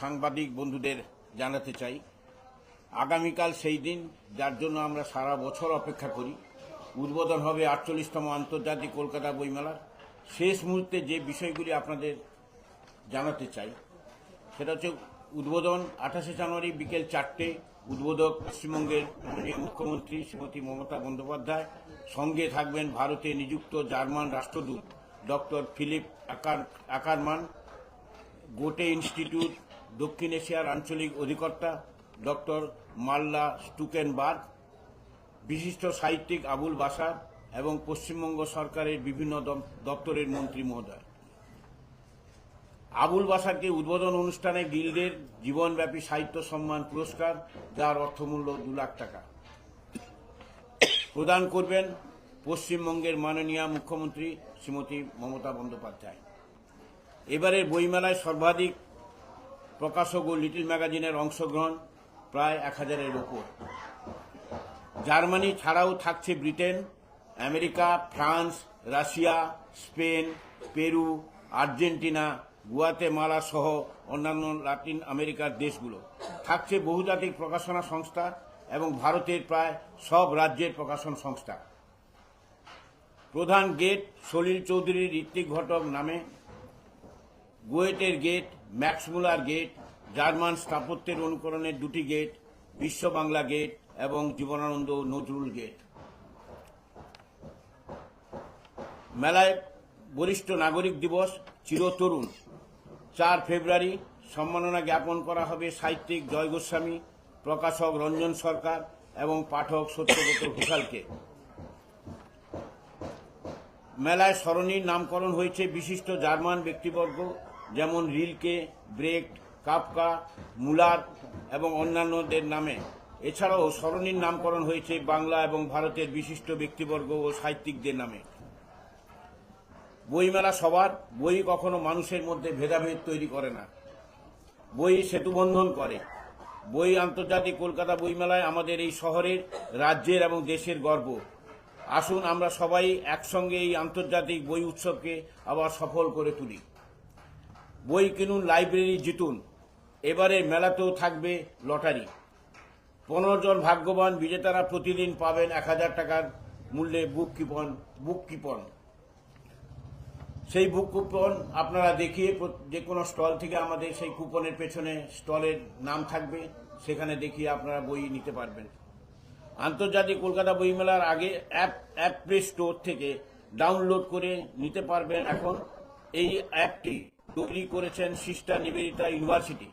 সাংবাদিক বন্ধুদের জানাতে চাই। আগামীকাল সেই দিন, যার জন্য আমরা সারা বছর অপেক্ষা করি। উদ্বোধন হবে আটচল্লিশতম আন্তর্জাতিক কলকাতা বইমেলার। শেষ মুহূর্তে যে বিষয়গুলি আপনাদের জানাতে চাই, সেটা হচ্ছে উদ্বোধন আঠাশে জানুয়ারি বিকেল চারটে, উদ্বোধক পশ্চিমবঙ্গের মুখ্যমন্ত্রী শ্রীমতী মমতা বন্দ্যোপাধ্যায়, সঙ্গে থাকবেন ভারতে নিযুক্ত জার্মান রাষ্ট্রদূত ডক্টর ফিলিপ আকার, আকারমান, গোটে ইনস্টিটিউট দক্ষিণ এশিয়ার আঞ্চলিক অধিকর্তা ডক্টর মাল্লা স্টুকেনবার্গ, বিশিষ্ট সাহিত্যিক আবুল বাসার এবং পশ্চিমবঙ্গ সরকারের বিভিন্ন দপ্তরের মন্ত্রী মহোদয়। আবুল বাসারকে উদ্বোধন অনুষ্ঠানে গিল্ডের জীবনব্যাপী সাহিত্য সম্মান পুরস্কার যার অর্থমূল্য দু লাখ টাকা। প্রদান করবেন পশ্চিমবঙ্গের মাননীয় মুখ্যমন্ত্রী শ্রীমতী মমতা বন্দ্যোপাধ্যায়। এবারের বইমেলায় সর্বাধিক প্রকাশক ও লিটল ম্যাগাজিনের অংশগ্রহণ প্রায় এক হাজারের ওপর জার্মানি ছাড়াও থাকছে Britain, America, France, Russia, Spain, Peru, Argentina, Guatemala সহ অন্যান্য লাতিন আমেরিকার দেশগুলো। থাকছে বহুজাতিক প্রকাশনা সংস্থা এবং ভারতের প্রায় সব রাজ্যের প্রকাশন সংস্থা। প্রধান গেট সলিল চৌধুরী ঋত্বিক ঘটক নামে গোয়েটের gate Max Muller gate German স্থাপত্যের অনুকরণের দুটি গেট বিশ্ব বাংলা গেট এবং জীবনানন্দ নজরুল গেট মেলায় বরিষ্ঠ নাগরিক দিবস চিরতরুণ। চার ফেব্রুয়ারি সম্মাননা জ্ঞাপন করা হবে সাহিত্যিক জয় গোস্বামী, প্রকাশক রঞ্জন সরকার এবং পাঠক সত্যব্রত ঘোষালকে। মেলায় স্মরণীর নামকরণ হয়েছে বিশিষ্ট জার্মান ব্যক্তিবর্গ যেমন রিলকে, ব্রেক, কাপকা, মুলার এবং অন্যান্যদের নামে। এছাড়াও সরণির নামকরণ হয়েছে বাংলা এবং ভারতের বিশিষ্ট ব্যক্তিবর্গ ও সাহিত্যিকদের নামে। বইমেলা সবার বই কখনো মানুষের মধ্যে ভেদাভেদ তৈরি করে না। বই সেতুবন্ধন করে। বই আন্তর্জাতিক কলকাতা বইমেলায় আমাদের এই শহরের, রাজ্যের এবং দেশের গর্ব। আসুন আমরা সবাই একসঙ্গে এই আন্তর্জাতিক বই উৎসবকে আবার সফল করে তুলি। বই কিনুন, লাইব্রেরি জিতুন। এবারে মেলাতেও থাকবে লটারি। পনেরো জন ভাগ্যবান বিজেতারা প্রতিদিন পাবেন এক হাজার টাকার মূল্যে বুক কিপন বুক কিপন সেই বুক কুপন আপনারা দেখিয়ে যে কোনো স্টল থেকে আমাদের সেই কুপনের পেছনে স্টলের নাম থাকবে, সেখানে দেখিয়ে আপনারা বই নিতে পারবেন। আন্তর্জাতিক কলকাতা বইমেলার আগে অ্যাপ অ্যাপ প্লে স্টোর থেকে ডাউনলোড করে নিতে পারবেন এখন এই অ্যাপটি তৈরি করেছেন সিস্টার নিবেদিতা ইউনিভার্সিটি।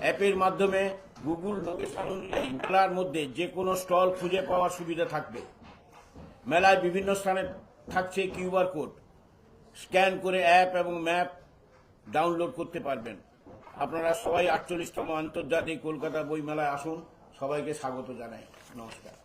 অ্যাপের মাধ্যমে গুগল লোকেশন মেলার মধ্যে যে কোনো স্টল খুঁজে পাওয়ার সুবিধা থাকবে। মেলায় বিভিন্ন স্থানে থাকছে কিউআর কোড। স্ক্যান করে অ্যাপ এবং ম্যাপ ডাউনলোড করতে পারবেন। আপনারা সবাই আটচল্লিশতম আন্তর্জাতিক কলকাতা বইমেলায় আসুন। সবাইকে স্বাগত জানাই। নমস্কার।